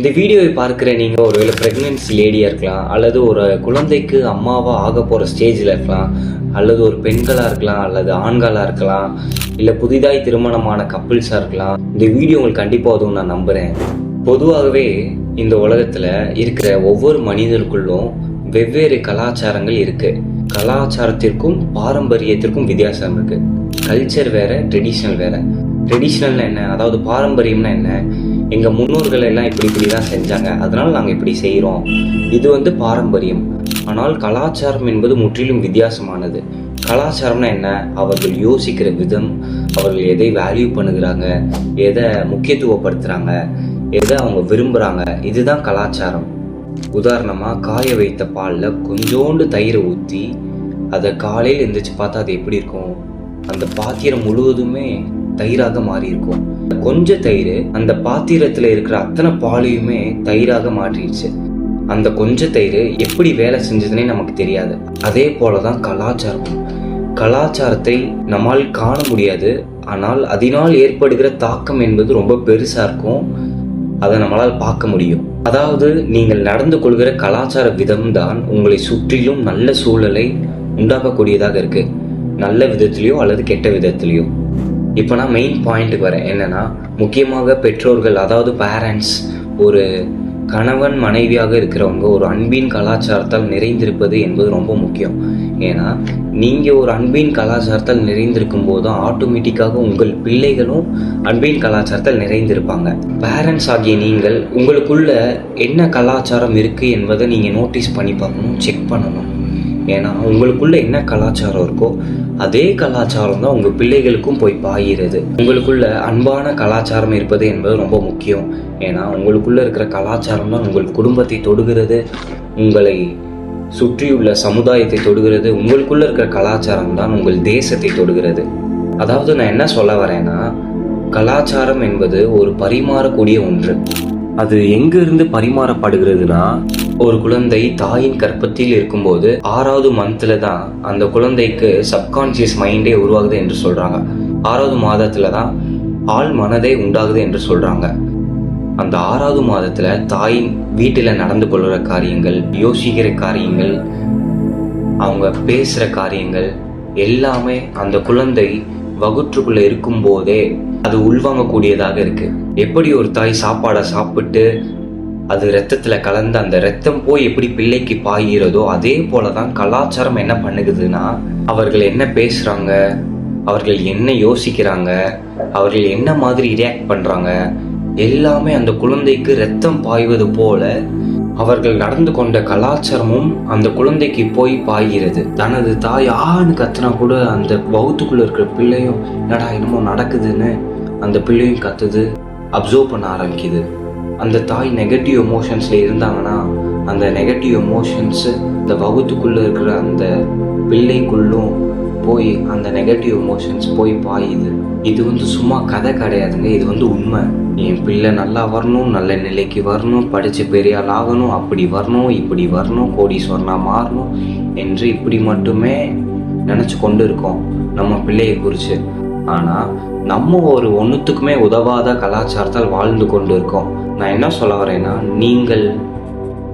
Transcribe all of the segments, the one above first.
இந்த வீடியோவை பார்க்குற நீங்கள் ஒருவேளை ப்ரெக்னென்சி லேடியாக இருக்கலாம் அல்லது ஒரு குழந்தைக்கு அம்மாவாக ஆக போகிற ஸ்டேஜில் இருக்கலாம் அல்லது ஒரு பெண்களாக இருக்கலாம் அல்லது ஆண்களாக இருக்கலாம் இல்லை புதிதாய் திருமணமான கப்பிள்ஸாக இருக்கலாம் இந்த வீடியோ உங்களுக்கு கண்டிப்பாக உதவும் நான் நம்புகிறேன் பொதுவாகவே இந்த உலகத்தில் இருக்கிற ஒவ்வொரு மனிதருக்குள்ளும் வெவ்வேறு கலாச்சாரங்கள் இருக்குது கலாச்சாரத்திற்கும் பாரம்பரியத்திற்கும் வித்தியாசம் இருக்குது கல்ச்சர் வேறு ட்ரெடிஷ்னல் வேறு. ட்ரெடிஷ்னல்னா என்ன? அதாவது பாரம்பரியம்னா என்ன? எங்கள் முன்னோர்கள் எல்லாம் இப்படி இப்படி தான் செஞ்சாங்க. அதனால் நாங்கள் இப்படி செய்கிறோம் இது வந்து பாரம்பரியம். ஆனால் கலாச்சாரம் என்பது முற்றிலும் வித்தியாசமானது. கலாச்சாரம்னா என்ன? அவர்கள் யோசிக்கிற விதம் அவர்கள் எதை வேல்யூ பண்ணுகிறாங்க எதை முக்கியத்துவப்படுத்துறாங்க எதை அவங்க விரும்புகிறாங்க இதுதான் கலாச்சாரம். உதாரணமாக காய வைத்த பாலில் கொஞ்சோண்டு தயிரை ஊற்றி அதை காலையில் எந்திரிச்சு பார்த்தா அது எப்படி இருக்கும்? அந்த பாத்திரம் முழுவதுமே தயிராக மாறியிருக்கும். கொஞ்ச தயிர் அந்த பாத்திரத்துல இருக்கிற அத்தனை பாலையுமே தயிராக மாறிடுச்சு அந்த கொஞ்ச தயிர் எப்படி வேலை செஞ்சதுன்னே நமக்கு தெரியாது. அதே போலதான் கலாச்சாரம் கலாச்சாரத்தை நம்மால் காண முடியாது. ஆனால் அதனால் ஏற்படுகிற தாக்கம் என்பது ரொம்ப பெருசா இருக்கும். அதை நம்மளால் பார்க்க முடியும். அதாவது நீங்கள் நடந்து கொள்கிற கலாச்சார விதம்தான் உங்களை சுற்றிலும் நல்ல சூழலை உண்டாக்கக்கூடியதாக இருக்கு. நல்ல விதத்திலையோ அல்லது கெட்ட விதத்திலையோ. இப்போ நான் மெயின் பாயிண்ட்டுக்கு வரேன். என்னென்னா முக்கியமாக பெற்றோர்கள் அதாவது பேரண்ட்ஸ் ஒரு கணவன் மனைவியாக இருக்கிறவங்க ஒரு அன்பின் கலாச்சாரத்தால் நிறைந்திருப்பது என்பது ரொம்ப முக்கியம். ஏன்னா நீங்கள் ஒரு அன்பின் கலாச்சாரத்தால் நிறைந்திருக்கும் போது தான் ஆட்டோமேட்டிக்காக உங்கள் பிள்ளைகளும் அன்பின் கலாச்சாரத்தால் நிறைந்திருப்பாங்க. பேரண்ட்ஸ் ஆகிய நீங்கள் உங்களுக்குள்ள என்ன கலாச்சாரம் இருக்குது என்பதை நீங்கள் நோட்டீஸ் பண்ணி பார்க்கணும் செக் பண்ணணும். ஏன்னா உங்களுக்குள்ள என்ன கலாச்சாரம் இருக்கோ அதே கலாச்சாரம் தான் உங்கள் பிள்ளைகளுக்கும் போய் பாயிறது. உங்களுக்குள்ள அன்பான கலாச்சாரம் இருப்பது என்பது ரொம்ப முக்கியம். ஏன்னா உங்களுக்குள்ள இருக்கிற கலாச்சாரம் தான் உங்கள் குடும்பத்தை தொடுகிறது உங்களை சுற்றியுள்ள சமுதாயத்தை தொடுகிறது உங்களுக்குள்ள இருக்கிற கலாச்சாரம் தான் உங்கள் தேசத்தை தொடுகிறது. அதாவது நான் என்ன சொல்ல வரேன்னா கலாச்சாரம் என்பது ஒரு பரிமாறக்கூடிய ஒன்று. அது எங்கிருந்து பரிமாறப்படுகிறதுனா ஒரு குழந்தை தாயின் கற்பத்தில் இருக்கும்போது ஆறாவது மந்த்ல தான் அந்த குழந்தைக்கு சப்கான்சியஸ் மைண்டே உருவாகுது என்று சொல்றாங்க. ஆறாவது மாதத்துல தான் ஆள் மனதே உண்டாகுது என்று சொல்றாங்க. அந்த ஆறாவது மாதத்துல தாயின் வீட்டில் நடந்து கொள்கிற காரியங்கள் யோசிக்கிற காரியங்கள் அவங்க பேசுகிற காரியங்கள் எல்லாமே அந்த குழந்தை வகுற்றுக்குள்ள இருக்கும் போதே அது உள்வாங்கக்கூடியதாக இருக்கு. எப்படி ஒரு தாய் சாப்பாடை சாப்பிட்டு அது ரத்தத்தில் கலந்து அந்த ரத்தம் போய் எப்படி பிள்ளைக்கு பாய்கிறதோ அதே போலதான் கலாச்சாரம் என்ன பண்ணுகுதுன்னா அவர்கள் என்ன பேசுகிறாங்க அவர்கள் என்ன யோசிக்கிறாங்க அவர்கள் என்ன மாதிரி ரியாக்ட் பண்ணுறாங்க எல்லாமே அந்த குழந்தைக்கு ரத்தம் பாய்வது போல அவர்கள் நடந்து கொண்ட கலாச்சாரமும் அந்த குழந்தைக்கு போய் பாய்கிறது. தனது தாய் ஆன்னு கத்துனா கூட அந்த பௌத்துக்குள்ள இருக்கிற பிள்ளையும் என்னடா என்னமோ நடக்குதுன்னு அந்த பிள்ளையும் கத்துது அப்சர்வ் பண்ண ஆரம்பிக்குது. அந்த தாய் நெகட்டிவ் எமோஷன்ஸில் இருந்தாங்கன்னா அந்த நெகட்டிவ் எமோஷன்ஸு இந்த வகுத்துக்குள்ளே இருக்கிற அந்த பிள்ளைக்குள்ளும் போய் அந்த நெகட்டிவ் எமோஷன்ஸ் போய் பாயுது. இது வந்து சும்மா கதை கிடையாதுங்க. இது வந்து உண்மை. என் பிள்ளை நல்லா வரணும் நல்ல நிலைக்கு வரணும் படித்து பெரிய ஆள் ஆகணும் அப்படி வரணும் இப்படி வரணும் கோடீஸ்வரனாக மாறணும் என்று இப்படி மட்டுமே நினச்சி கொண்டு இருக்கோம் நம்ம பிள்ளையை குறித்து ஆனால் நம்ம ஒரு ஒன்றுத்துக்குமே உதவாத கலாச்சாரத்தால் வாழ்ந்து கொண்டு இருக்கோம் நான் என்ன சொல்ல வரேன்னா நீங்கள்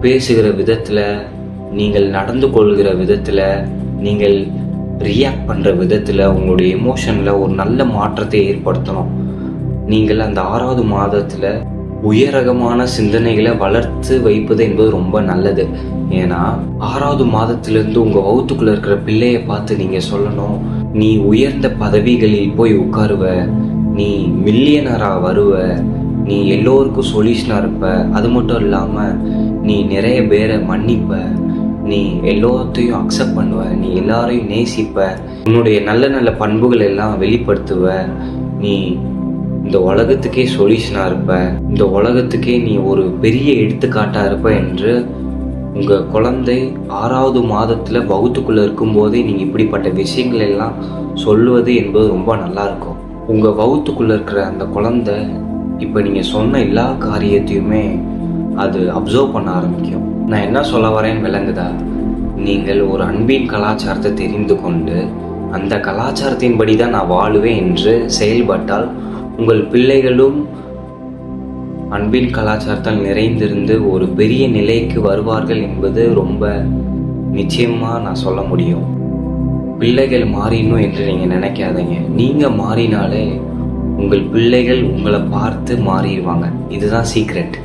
பேசுகிற விதத்தில் நீங்கள் நடந்து கொள்கிற விதத்தில் நீங்கள் ரியாக்ட் பண்ணுற விதத்தில் உங்களுடைய எமோஷனில் ஒரு நல்ல மாற்றத்தை ஏற்படுத்தணும். நீங்கள் அந்த ஆறாவது மாதத்தில் உயரகமான சிந்தனைகளை வளர்த்து வைப்பது என்பது ரொம்ப நல்லது. ஏன்னா ஆறாவது மாதத்திலிருந்து உங்க வகுத்துக்குள்ள இருக்கிற பிள்ளைய பார்த்து நீங்க சொல்லணும் நீ உயர்ந்த பதவிகளில் போய் உட்காருவ நீ மில்லியனரா வருவ நீ எல்லோருக்கும் சொல்யூஷனா இருப்ப அது மட்டும் இல்லாம நீ நிறைய பேரை மன்னிப்ப நீ எல்லாத்தையும் அக்செப்ட் பண்ணுவ நீ எல்லாரையும் நேசிப்ப உன்னுடைய நல்ல நல்ல பண்புகள் எல்லாம் வெளிப்படுத்துவ நீ இந்த உலகத்துக்கே சொல்யூஷனாக இருப்ப இந்த உலகத்துக்கே நீ ஒரு பெரிய எடுத்துக்காட்டாக இருப்ப என்று உங்கள் குழந்தை ஆறாவது மாதத்தில் வகுத்துக்குள்ளே இருக்கும்போதே நீங்கள் இப்படிப்பட்ட விஷயங்கள் எல்லாம் சொல்லுவது என்பது ரொம்ப நல்லா இருக்கும். வகுத்துக்குள்ளே இருக்கிற அந்த குழந்தை இப்போ நீங்கள் சொன்ன எல்லா காரியத்தையுமே அது அப்சர்வ் பண்ண ஆரம்பிக்கும். நான் என்ன சொல்ல வரேன்னு விளங்குதா? நீங்கள் ஒரு அன்பின் கலாச்சாரத்தை தெரிந்து கொண்டு அந்த கலாச்சாரத்தின்படி தான் நான் வாழுவேன் என்று செயல்பட்டால் உங்கள் பிள்ளைகளும் அன்பின் கலாச்சாரத்தால் நிறைந்திருந்து ஒரு பெரிய நிலைக்கு வருவார்கள் என்பது ரொம்ப நிச்சயமாக நான் சொல்ல முடியும். பிள்ளைகள் மாறிடணும் என்று நீங்கள் நினைக்காதீங்க. நீங்கள் மாறினாலே உங்கள் பிள்ளைகள் உங்களை பார்த்து மாறிடுவாங்க. இதுதான் சீக்ரெட்